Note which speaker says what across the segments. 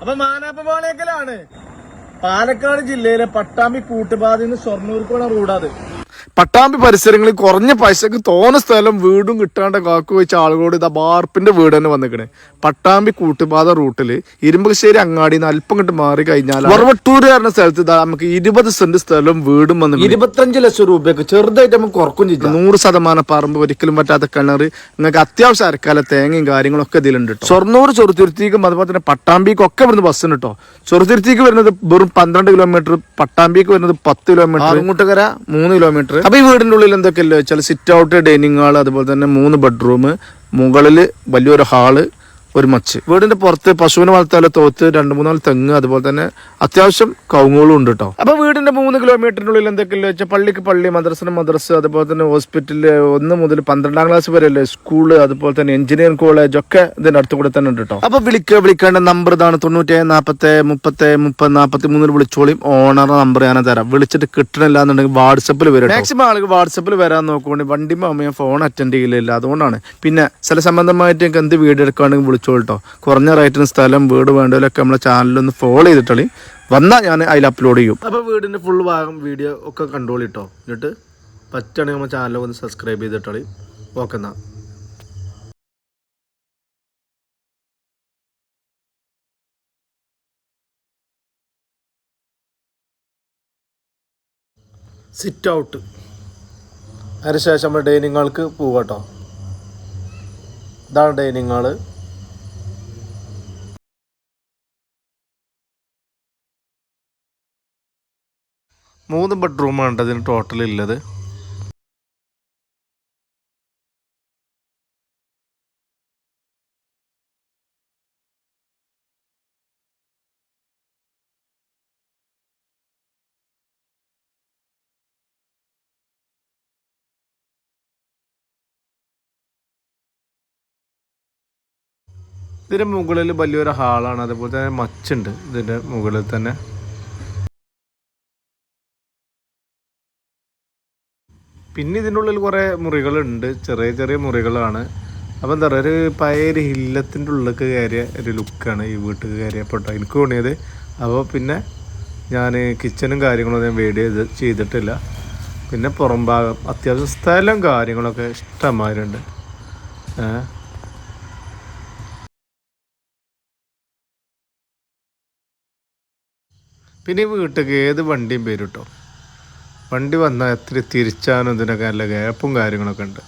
Speaker 1: അപ്പൊ മാനാപ്പ പാളയക്കലാണ് പാലക്കാട് ജില്ലയിലെ പട്ടാമ്പി കൂട്ടുപാതയിൽ നിന്ന് ഷൊർണൂർക്കുള്ള റോഡാത്
Speaker 2: പട്ടാമ്പി പരിസരങ്ങളിൽ കുറഞ്ഞ പൈസക്ക് തോന്ന സ്ഥലം വീടും കിട്ടാണ്ട് കാക്കു വെച്ച ആളുകളോട് ഇതാ ബാർപ്പിന്റെ വീട് തന്നെ വന്നിക്കണ്. പട്ടാമ്പി കൂട്ടുപാത റൂട്ടിൽ ഇരുമ്പശ്ശേരി അങ്ങാടി നിന്ന് അല്പം കിട്ട് മാറി കഴിഞ്ഞാൽ വറവട്ടൂർ പറഞ്ഞ സ്ഥലത്ത് ഇതാ നമുക്ക് ഇരുപത് സെന്റ് സ്ഥലം വീടും വന്നു ഇരുപത്തഞ്ച് ലക്ഷം രൂപയ്ക്ക് ചെറുതായിട്ട് നമുക്ക് കുറക്കും ചെയ്തു നൂറ് ശതമാനം പറമ്പ് ഒരിക്കലും പറ്റാത്ത കിണർ നിങ്ങൾക്ക് അത്യാവശ്യം അരക്കാല തേങ്ങയും കാര്യങ്ങളൊക്കെ ഇതിലുണ്ട് ട്ടോ. ഷൊർണൂർ ചെറുതുരുത്തിക്കും അതുപോലെ തന്നെ പട്ടാമ്പിക്കും ഒക്കെ വരുന്ന ബസ് കേട്ടോ ചെറുതുരുത്തിക്ക് വരുന്നത് വെറും പന്ത്രണ്ട് കിലോമീറ്റർ പട്ടാമ്പിക്ക് വരുന്നത് പത്ത് കിലോമീറ്റർ ആറുമുട്ടകര മൂന്ന് കിലോമീറ്റർ അപ്പൊ ഈ വീടിന്റെ ഉള്ളിൽ എന്തൊക്കെയല്ലോ വെച്ചാൽ സിറ്റ് ഔട്ട് ഡൈനിങ് ഹാൾ അതുപോലെ തന്നെ മൂന്ന് ബെഡ്റൂം മുകളിൽ വലിയൊരു ഹാൾ ഒരു മച്ച്. വീടിന്റെ പുറത്ത് പശുവിനെ വളർത്താലോ തോത്ത് രണ്ട് മൂന്നാൽ തെങ്ങ് അതുപോലെ തന്നെ അത്യാവശ്യം കവുങ്ങുകളും ഉണ്ട് കേട്ടോ അപ്പൊ വീടിന്റെ മൂന്ന് കിലോമീറ്ററിനുള്ളിൽ എന്തൊക്കെയല്ലോ വെച്ചാൽ പള്ളിക്ക് പള്ളി മദ്രസിന് മദ്രസ് അതുപോലെ തന്നെ ഹോസ്പിറ്റൽ ഒന്ന് മുതൽ പന്ത്രണ്ടാം ക്ലാസ് വരെ അല്ലേ സ്കൂൾ അതുപോലെ തന്നെ എഞ്ചിനീയറിംഗ് കോളേജ് ഒക്കെ ഇതിന്റെ അടുത്ത് കൂടെ തന്നെ ഉണ്ട് കേട്ടോ അപ്പൊ വിളിക്കുക വിളിക്കേണ്ട നമ്പർ ഇതാണ് തൊണ്ണൂറ്റേ നാപ്പത്തി മുപ്പത്തി മുപ്പത് നാൽപ്പത്തി മൂന്നിൽ വിളിച്ചോളിയും ഓണർ നമ്പർ ഞാൻ തരാം. വിളിച്ചിട്ട് കിട്ടണില്ല എന്നുണ്ടെങ്കിൽ വാട്സപ്പിൽ വരും മാക്സിമം ആളുകൾ വാട്സപ്പിൽ വരാൻ നോക്കുകൊണ്ട് വണ്ടി അമ്മയും ഫോൺ അറ്റൻഡ് ചെയ്യില്ല അതുകൊണ്ടാണ്. പിന്നെ ചില സംബന്ധമായിട്ട് എന്ത് വീട് എടുക്കുകയാണെങ്കിൽ വിളിച്ചോളട്ടോ കുറഞ്ഞ റേറ്റിന് സ്ഥലം വീട് വേണ്ടതിലൊക്കെ നമ്മളെ ചാനലൊന്ന് ഫോളോ ചെയ്തിട്ടളി. വന്നാൽ ഞാൻ അതിൽ അപ്ലോഡ് ചെയ്യും. അപ്പോൾ വീടിന്റെ ഫുൾ ഭാഗം വീഡിയോ ഒക്കെ കണ്ടോളി കേട്ടോ എന്നിട്ട് പറ്റുകയാണെങ്കിൽ നമ്മുടെ ചാനൽ ഒന്ന് സബ്സ്ക്രൈബ് ചെയ്തിട്ടളി. ഓക്കെ എന്നാൽ സിറ്റ് ഔട്ട് അതിനുശേഷം നമ്മൾ ഡൈനിങ് ഹാൾക്ക് പോവാട്ടോ ഇതാണ് ഡൈനിങ് ഹാൾ മൂന്ന് ബെഡ്റൂമാണ് അതിന് ടോട്ടൽ ഉള്ളത് ഇതിന്റെ മുകളിൽ വലിയൊരു ഹാളാണ്. അതുപോലെ തന്നെ മച്ചുണ്ട് ഇതിന്റെ മുകളിൽ തന്നെ. പിന്നെ ഇതിന്റെ ഉള്ളിൽ കുറേ മുറികളുണ്ട്. ചെറിയ ചെറിയ മുറികളാണ്. അപ്പോൾ എന്താ പറയുക ഒരു പഴയ ഒരു ഹില്ലത്തിന്റെ ഉള്ളിലേക്ക് കയറിയ ഒരു ലുക്കാണ് ഈ വീട്ടിൽ കയറിയപ്പോൾ. എനിക്ക് തോന്നിയത്. അപ്പോൾ പിന്നെ ഞാൻ കിച്ചനും കാര്യങ്ങളും ഞാൻ വീഡിയോ ചെയ്ത് ചെയ്തിട്ടില്ല. പിന്നെ പുറം ഭാഗം അത്യാവശ്യം സ്ഥലം കാര്യങ്ങളൊക്കെ ഇഷ്ടമായിട്ടുണ്ട് പിന്നെ ഈ വീട്ടിലേക്ക് ഏത് വണ്ടിയും പേരുട്ടോ വണ്ടി വന്നാൽ എത്ര തിരിച്ചാനും ഇതിനൊക്കെ നല്ല ഗ്യാപ്പും കാര്യങ്ങളൊക്കെ ഉണ്ട്.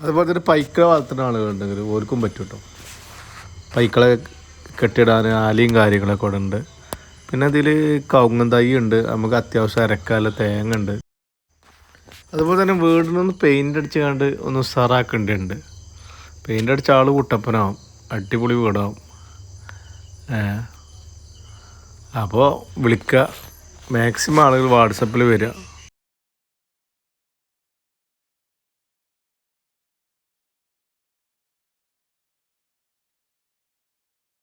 Speaker 2: അതുപോലെ തന്നെ പൈക്കളെ വളർത്തുന്ന ആളുകളുണ്ടെങ്കിൽ ഓർക്കും പറ്റും കേട്ടോ പൈക്കളെ കെട്ടിടാൻ ആലയും കാര്യങ്ങളൊക്കെ ഇവിടെ ഉണ്ട്. പിന്നെ അതിൽ കവുങ്ങൻ തൈ ഉണ്ട്. നമുക്ക് അത്യാവശ്യം അരക്കാല തേങ്ങ ഉണ്ട്. അതുപോലെ തന്നെ വീടിനൊന്ന് പെയിന്റ് അടിച്ച് കണ്ട് ഒന്ന് ഉസാറാക്കേണ്ടതുണ്ട്. പെയിന്റ് അടിച്ച ആൾ കുട്ടപ്പനാവും. അടിപൊളി വീടാവും. അപ്പോൾ വിളിക്കുക മാക്സിമം ആളുകൾ വാട്സപ്പിൽ വരിക.